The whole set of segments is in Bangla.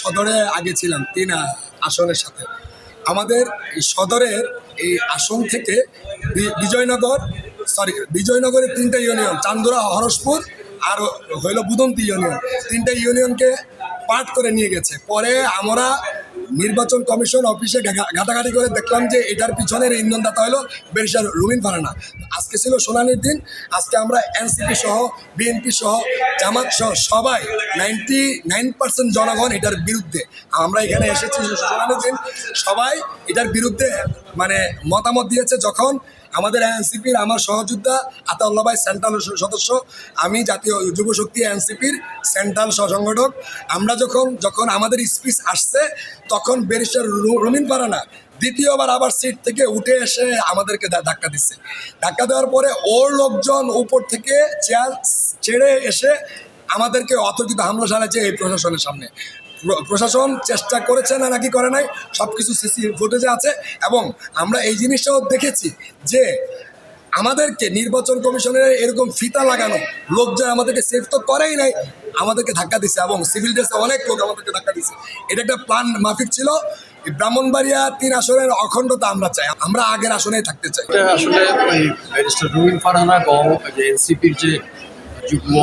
সদরে আগে ছিলাম, তিন আসনের সাথে। আমাদের এই সদরের এই আসন থেকে বিজয়নগর সরি বিজয়নগরের তিনটা ইউনিয়ন চান্দুরা, হরসপুর, আর হইল বুদন্তী ইউনিয়ন তিনটা ইউনিয়নকে পাঠ করে নিয়ে গেছে। পরে আমরা নির্বাচন কমিশন অফিসে ঘাটাঘাটি করে দেখলাম যে এটার পিছনের ইন্ধনদাতা হলো বেরিসার রুবিন ফারানা। আজকে ছিল সোনালির দিন, আজকে আমরা এনসিপি সহ, বিএনপি সহ, জামাত সহ সবাই নাইনটি নাইন পার্সেন্ট জনগণ এটার বিরুদ্ধে আমরা এখানে এসেছি সোনালির দিন। সবাই এটার বিরুদ্ধে মানে মতামত দিয়েছে যখন আমাদের এনসিপির, আমার সহযোদ্ধা আতাউল্লা ভাই সেন্ট্রাল সদস্য, আমি জাতীয় যুব শক্তি এনসিপির সেন্ট্রাল সংগঠক। আমরা যখন যখন আমাদের স্পিচ আসছে, তখন ব্যারিস্টার রুমিন পারানা দ্বিতীয়বার আবার সিট থেকে উঠে এসে আমাদেরকে ধাক্কা দিচ্ছে। ধাক্কা দেওয়ার পরে ওর লোকজন উপর থেকে চেয়ার ছেড়ে এসে আমাদেরকে অতর্কিত হামলা চালাচ্ছে এই প্রশাসনের সামনে। প্রশাসন চেষ্টা করেছে না নাকি করে নাই সব কিছু সিসি ফুটেজে আছে এবং আমরা এই জিনিসটাও দেখেছি যে আমাদেরকে নির্বাচন কমিশনের এরকম ফিতা লাগানো লোকজন আমাদেরকে সেভ তো করেই নাই, আমাদেরকে ধাক্কা দিচ্ছে এবং সিভিল ড্রেসে অনেক লোক আমাদেরকে ধাক্কা দিচ্ছে এটা একটা প্ল্যান মাফিক ছিল ব্রাহ্মণবাড়িয়া তিন আসনের অখণ্ডতা আমরা চাই, আমরা আগের আসনেই থাকতে চাই। আসলে রুমিন ফারহানা এবং যে এনসিপির যে যুগ্ম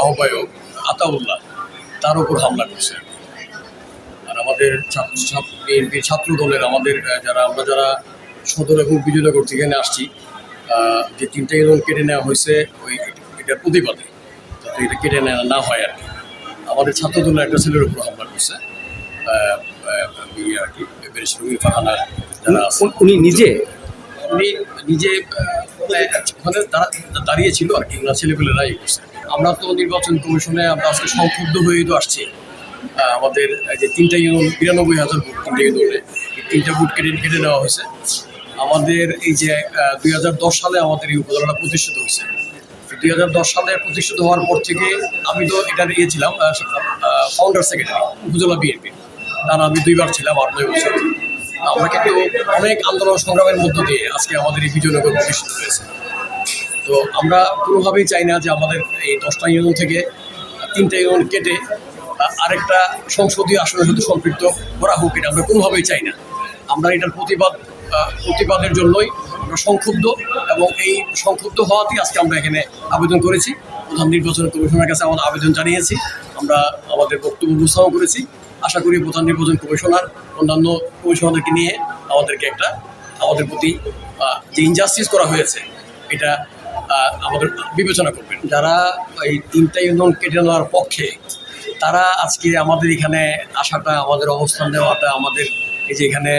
আহ্বায়ক আতাউল্লাহ তার উপর হামলা করছে। আর আমাদের ছাত্র ছাত্র দলের আমাদের যারা আমরা যারা সদর এবং বিজয়নগর থেকে আসছি যে তিনটা ইউনিয়ন কেটে নেওয়া হয়েছে ওই এটার প্রতিবাদে যাতে এটা কেটে নেওয়া না হয় আর কি। আমাদের ছাত্র দলের একটা ছেলের উপর হামলা করছে ইয়ে আর কি যারা উনি- নিজে? উনি নিজে আহ, ওখানে দাঁড়া- দাঁড়িয়ে ছিল আর কি ওনার ছেলেপেলেরাই করছে আমরা তো নির্বাচন কমিশনে আমরা আজকে সংক্ষুব্ধ হয়ে তো আসছি। আমাদের যে তিনটা ইউনিয়ন, বিরানব্বই হাজার ভোট তিনটা ইউনিয়নে তিনটা ভোট কেটে কেটে নেওয়া হয়েছে। আমাদের এই যে দুই হাজার দশ সালে আমাদের এই উপজেলাটা প্রতিষ্ঠিত হয়েছে। দুই হাজার দশ সালে প্রতিষ্ঠিত হওয়ার পর থেকে আমি তো এটা ইয়ে ছিলাম ফাউন্ডার সেক্রেটারি উপজেলা বিএনপি তার আমি দুইবার ছিলাম আট, নয় বছর। আমরা কিন্তু অনেক আন্দোলন সংগ্রামের মধ্য দিয়ে আজকে আমাদের এই বিজয়নগর প্রতিষ্ঠিত হয়েছে। তো আমরা কোনোভাবেই চাই না যে আমাদের এই দশটা ইউনিয়ন থেকে তিনটা ইউনিয়ন কেটে আরেকটা সংসদীয় আসনের সাথে সম্পৃক্ত করা হোক এটা আমরা কোনোভাবেই চাই না। আমরা এটার প্রতিবাদ প্রতিবাদের জন্যই আমরা সংক্ষুব্ধ এবং এই সংক্ষুব্ধ হওয়াতেই আজকে আমরা এখানে আবেদন করেছি। প্রধান নির্বাচন কমিশনের কাছে আমাদের আবেদন জানিয়েছি। আমরা আমাদের বক্তব্য উপস্থাপন করেছি। আশা করি প্রধান নির্বাচন কমিশনার, অন্যান্য কমিশনারদেরকে নিয়ে আমাদেরকে একটা, আমাদের প্রতি যে ইনজাস্টিস করা হয়েছে, এটা আমাদের বিবেচনা করবেন। যারা এই তিনটা ইউনিয়ন কেটে নেওয়ার পক্ষে তারা আজকে আমাদের এখানে আসাটা আমাদের অবস্থান দেওয়াটা আমাদের এই যে এখানে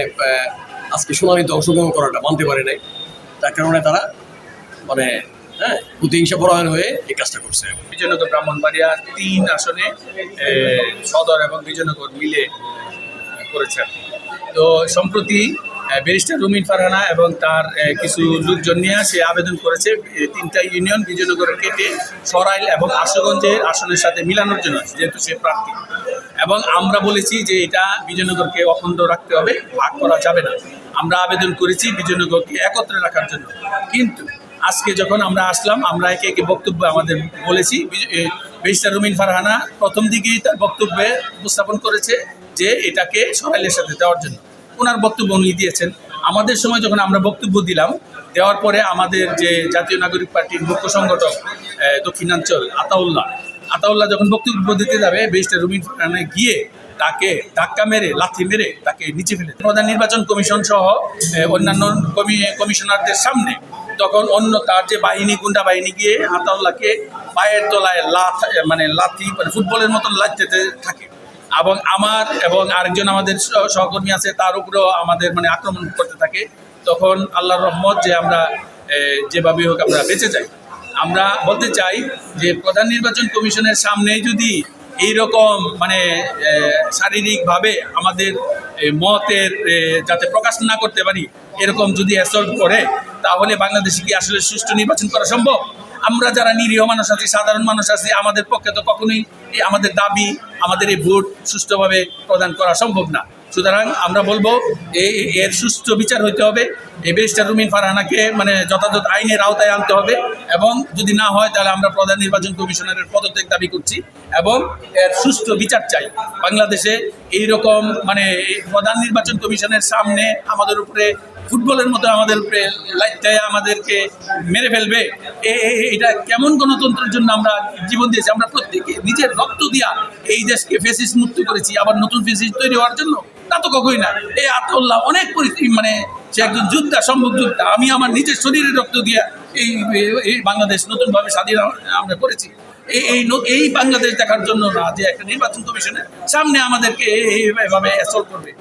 আজকে শুনানিতে অংশগ্রহণ করাটা মানতে পারে নাই। তার কারণে তারা মানে হ্যাঁ প্রতিহিংসা পরায়ণ হয়ে এই কাজটা করছে। বিজয়নগর ব্রাহ্মণবাড়িয়া তিন আসনে সদর এবং বিজয়নগর মিলে করেছেন তো সম্প্রতি ব্যারিস্টার রুমিন ফারহানা এবং তার কিছু লোকজন নিয়ে সে আবেদন করেছে। তিনটা ইউনিয়ন, বিজয়নগর, কেটে, সরাইল এবং আশুগঞ্জের আসনের সাথে মিলানোর জন্য, যেহেতু সে প্রার্থী। এবং আমরা বলেছি যে এটা বিজয়নগরকে অখণ্ড রাখতে হবে, ভাগ করা যাবে না। আমরা আবেদন করেছি বিজয়নগরকে একত্রে রাখার জন্য। কিন্তু আজকে যখন আমরা আসলাম, আমরা একে একে বক্তব্য আমাদের বলেছি। বেস্টার রুমিন ফারহানা প্রথম দিকেই তার বক্তব্যে উপস্থাপন করেছে যে এটাকে সরাইলের সাথে দেওয়ার জন্য। ওনার বক্তব্য উনি দিয়েছেন। আমাদের সময় যখন আমরা বক্তব্য দিলাম, দেওয়ার পরে আমাদের যে জাতীয় নাগরিক পার্টির মুখ্য সংগঠক দক্ষিণাঞ্চল আতাউল্লাহ আতাউল্লাহ যখন বক্তব্য দিতে যাবে বেস্টার রুমিন গিয়ে তাকে ধাক্কা মেরে, লাথি মেরে তাকে নিচে ফেলে প্রধান নির্বাচন কমিশন সহ অন্যান্য কমিশনারদের সামনে তখন অন্য তার যে বাহিনী, গুন্ডা বাহিনী গিয়ে আতাউল্লাহকে পায়ের তলায় লাথ মানে লাথি মানে ফুটবলের মতন লাথতে থাকে। এবং আমার এবং আরেকজন আমাদের সহকর্মী আছে, তার উপরেও আমাদের মানে আক্রমণ করতে থাকে। তখন আল্লাহর রহমত যে আমরা যেভাবে হোক আমরা বেঁচে যাই। আমরা বলতে চাই যে প্রধান নির্বাচন কমিশনের সামনে যদি এই রকম মানে শারীরিকভাবে আমাদের মতের যাতে প্রকাশ না করতে পারি, এরকম যদি অ্যাসল্ট করে, তাহলে বাংলাদেশে কি আসলে সুষ্ঠু নির্বাচন করা সম্ভব? আমরা যারা নিরীহ মানুষ আছি, সাধারণ মানুষ আছি, আমাদের পক্ষে তো কখনোই এই আমাদের দাবি, আমাদের এই ভোট সুষ্ঠুভাবে প্রদান করা সম্ভব না। সুতরাং আমরা বলব, এই, এর সুষ্ঠু বিচার হইতে হবে। এই বেস্টার রুমিন ফারহানাকে মানে যথাযথ আইনের আওতায় আনতে হবে। এবং যদি না হয়, তাহলে আমরা প্রধান নির্বাচন কমিশনারের পদত্যাগ দাবি করছি এবং এর সুষ্ঠু বিচার চাই। বাংলাদেশে এই রকম মানে প্রধান নির্বাচন কমিশনের সামনে আমাদের উপরে, ফুটবলের মতো আমাদের উপরে লাইটায় আমাদেরকে মেরে ফেলবে এটা কেমন গণতন্ত্রের জন্য আমরা জীবন দিয়েছি? আমরা প্রত্যেকে নিজের রক্ত দিয়া এই দেশকে ফেসিস মুক্ত করেছি, আবার নতুন ফেসিস তৈরি হওয়ার জন্য? তা তো কখনই না। এই আতউল্লাহ অনেক পরিস্থিতি মানে সে একজন যোদ্ধা সম্ভব যোদ্ধা, আমি আমার নিজের শরীরের রক্ত দিয়া এই এই বাংলাদেশ নতুনভাবে স্বাধীন আমরা করেছি। এই এই এই বাংলাদেশ দেখার জন্য না, যে একটা নির্বাচন কমিশনের সামনে আমাদেরকে এই- এইভাবে অ্যাসল্ট করবে।